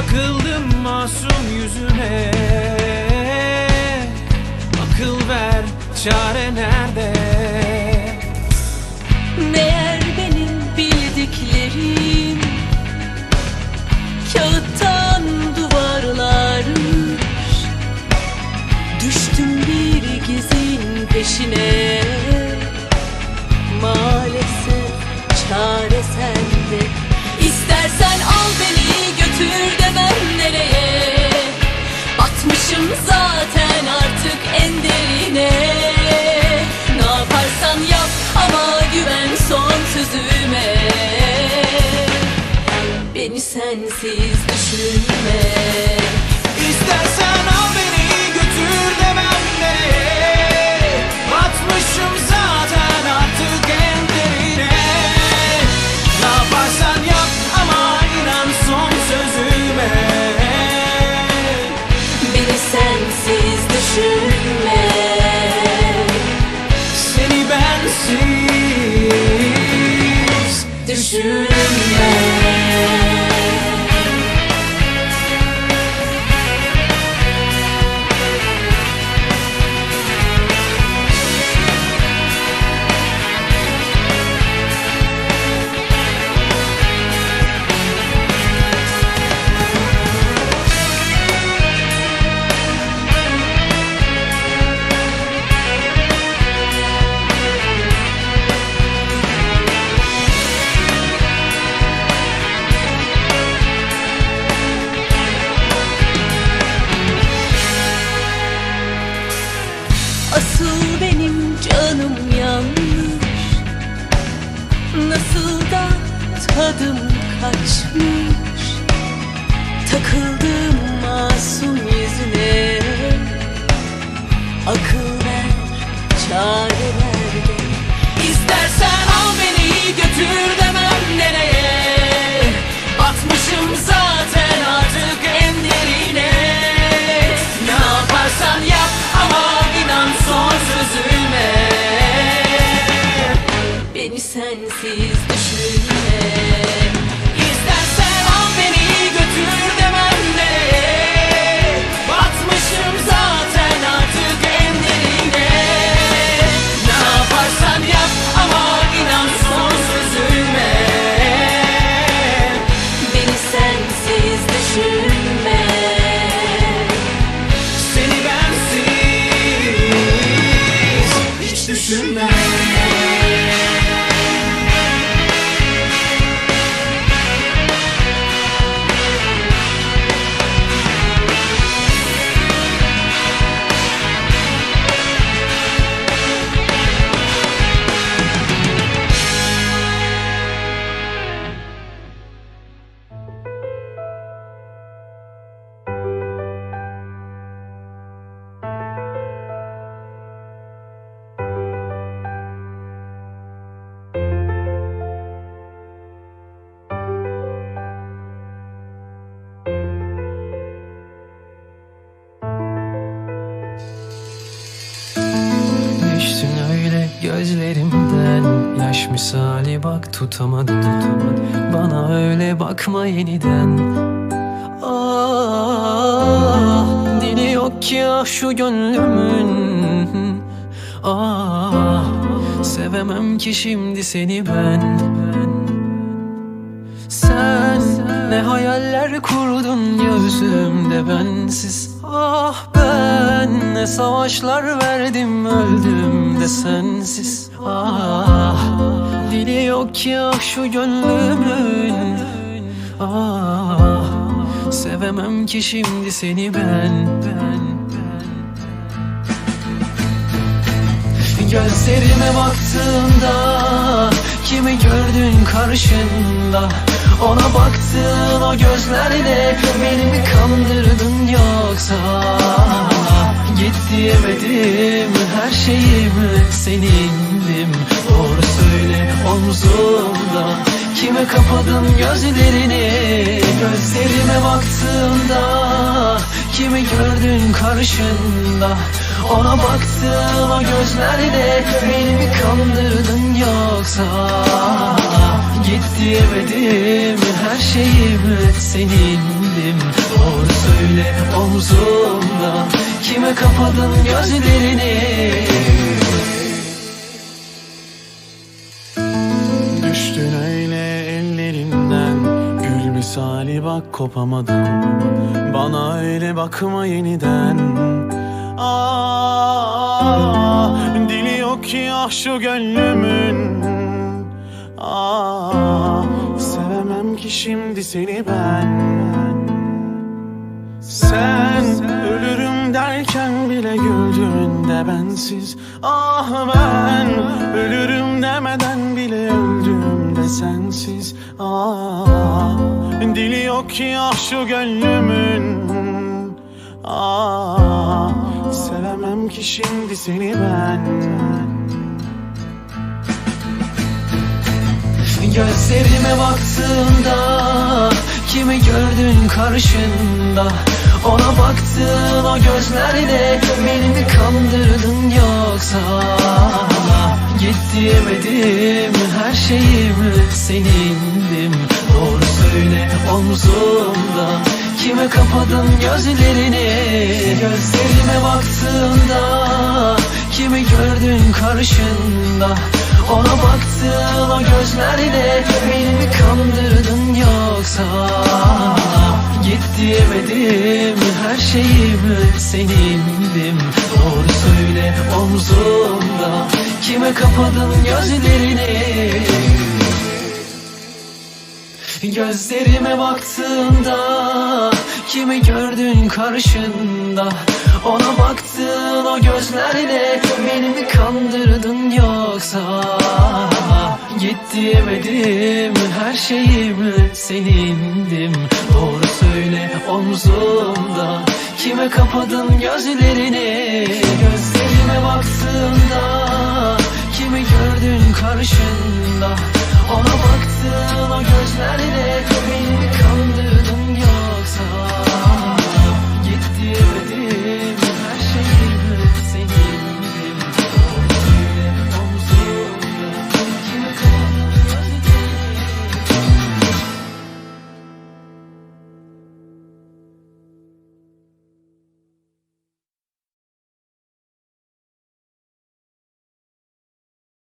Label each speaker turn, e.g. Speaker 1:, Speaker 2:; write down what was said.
Speaker 1: Takıldım masum yüzüne. Akıl ver çare nerede?
Speaker 2: Meğer benim bildiklerim Kağıttan duvarlarmış Düştüm bir gizin peşine sensiz düşünme.
Speaker 1: İstersen al beni götür demem nereye Batmışım zaten artık en derine. Ne yaparsan yap ama inan son sözüme.
Speaker 2: Beni sensiz düşünme.
Speaker 1: Seni bensiz
Speaker 2: Düşünme Asıl benim canım yanmış. Nasıl da tadım kaçmış. Takıldım
Speaker 3: tonight. Gözlerimden Yaş misali bak tutamadım Bana öyle bakma yeniden. Ah dili yok ki ah şu gönlümün. Ah sevemem ki şimdi seni ben. Sen ne hayaller kurdun gözümde bensiz. Ah ben ne savaşlar verdim öldüm de sensiz. Ah dili yok ah şu gönlümün. Ah sevemem ki şimdi seni ben ben Gözlerime baktığında Kimi gördün karşında Ona baktığın o gözlerle Beni mi kandırdın yoksa. Git diyemedim her şeyim senindim. Doğru söyle omzumda Kime kapadın gözlerini? Gözlerime baktığında Kimi gördün karşında? Ona baktığın o gözlerle Beni mi kandırdın yoksa? Git diyemedim her şeyim senindim. Omzumda. Kime kapadın gözlerini
Speaker 4: kopamadım. Bana öyle bakma yeniden. Aa, dili yok ki ah şu gönlümün. Aa, sevemem ki şimdi seni ben. Sen ölürüm derken bile güldüğünde bensiz. Ah ben ölürüm demeden bile öldüğümde sensiz. Ah dili yok ki ah şu gönlümün. Ah sevemem ki şimdi seni ben.
Speaker 3: Gözlerime baktığında Kimi gördün karşında? Ona baktığın o gözlerle Beni mi kandırdın yoksa Git diyemedim her şeyim senindim. Doğru söyle omzumda Kime kapadın gözlerini? Gözlerime baktığında Kimi gördün karşında? Ona baktığın o gözlerle Beni mi kandırdın yoksa Git diyemedim her şeyim senindim. Doğru söyle omzumda. Kime kapadın gözlerini? Gözlerime baktığında Kimi gördün karşında? Ona baktığın o gözlerle Beni mi kandırdın yoksa? Git diyemedim her şeyim senindim. Doğru söyle omzumda? Kime kapadın gözlerini? Gözlerime baktığında